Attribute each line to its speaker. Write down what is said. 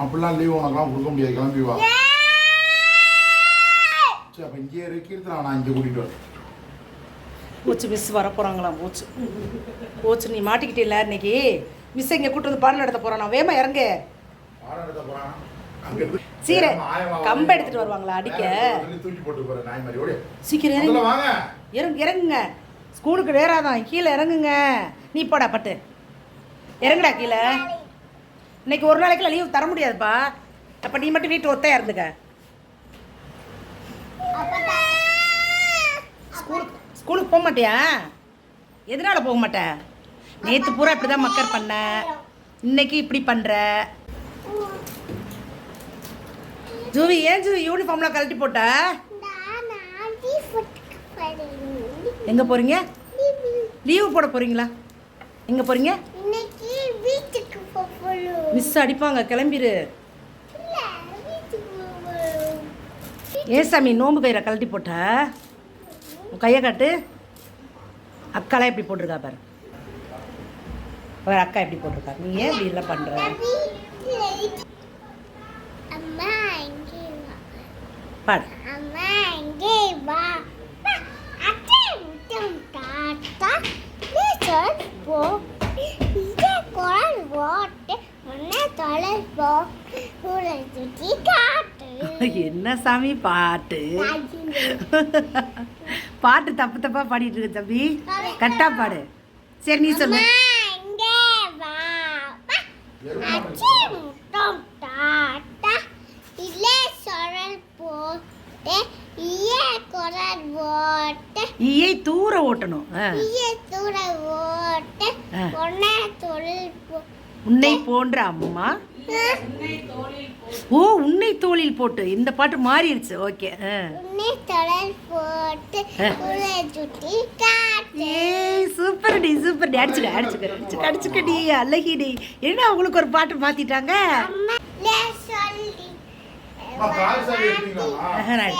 Speaker 1: அப்படிலாம் லீவ் உனக்கெல்லாம் கொடுக்க முடியாது. கிளம்பி வா. சரி அப்போ இங்கே இருக்கிறது நான் இங்கே கூட்டிகிட்டு வரேன்.
Speaker 2: போச்சு மிஸ் வர போகிறாங்களாம் போச்சு போச்சு நீ மாட்டிக்கிட்டில்ல இன்னைக்கு? மிஸ் இங்கே கூட்டு வந்து பாடம் நடத்த போகிறான் நான் வேமா இறங்க. சீரை. கம்பை எடுத்துட்டு வருவாங்களா அடிக்க? சீக்கிரம் இறங்கு. இறங்கு இறங்குங்க. ஸ்கூலுக்கு நேராதான் கீழே இறங்குங்க. நீ போடா பட்டு. இறங்குடா கீழே. இன்னைக்கு ஒரு நாளைக்குலாம் லீவ் தர முடியாதுப்பா. அப்போ நீ மட்டும் வீட்டு ஒத்தையா இருந்துக்க. ஸ்கூலுக்கு ஸ்கூலுக்கு போக மாட்டியா? எதனால போக மாட்டேன் நேற்று பூரா இப்படி தான் மக்கர் பண்ண. இன்னைக்கு இப்படி பண்ணுற ஜூவி ஏன் ஜூவி யூனிஃபார்ம்லாம் கழட்டி போட்ட? எங்கே போகிறீங்க லீவு போட போகிறீங்களா எங்கே போகிறீங்க
Speaker 3: இன்னைக்கு வீட்டுக்கு போகணும்.
Speaker 2: மிஸ் அடிப்பாங்க கிளம்பிரு.
Speaker 3: இல்ல வீட்டுக்கு போகணும்.
Speaker 2: ஏன் சாமி நோம்பு கயிறை கழட்டி போட்ட? உன் கையை காட்டு. அக்காலாம் எப்படி போட்டிருக்கா பாரு. பாரு அக்கா எப்படி போட்டிருக்கா. நீ ஏன் இப்படி எல்லாம் பண்ணுற பாடு
Speaker 3: அம்மா இங்கே வா அத்தை முட்டம் தாத்தா நீ சொல் போ இங்கே குரல் போட்டு உன்னை தொலை போ உன்னை சுற்றி காட்டு
Speaker 2: என்ன சாமி பாட்டு? பாட்டு தப்பு தப்பா பாடிட்டு இருக்க தம்பி. கரெக்டா பாடு. சரி நீ சொல்லு. ஈயை தூர ஓட்டணும். உன்னை போன்ற அம்மா ஓ உன்னை தோளில் போட்டு. இந்த பாட்டு மாறிடுச்சு. ஓகே.
Speaker 3: உன்னை தொழில் போட்டு
Speaker 2: ஏய் சூப்பர் டி சூப்பர் டி. அடிச்சுக்க அடிச்சுக்க அடிச்சுக்க அடிச்சுக்கடி அழகிடி என்ன அவங்களுக்கு ஒரு பாட்டு மாத்திட்டாங்க? நான்.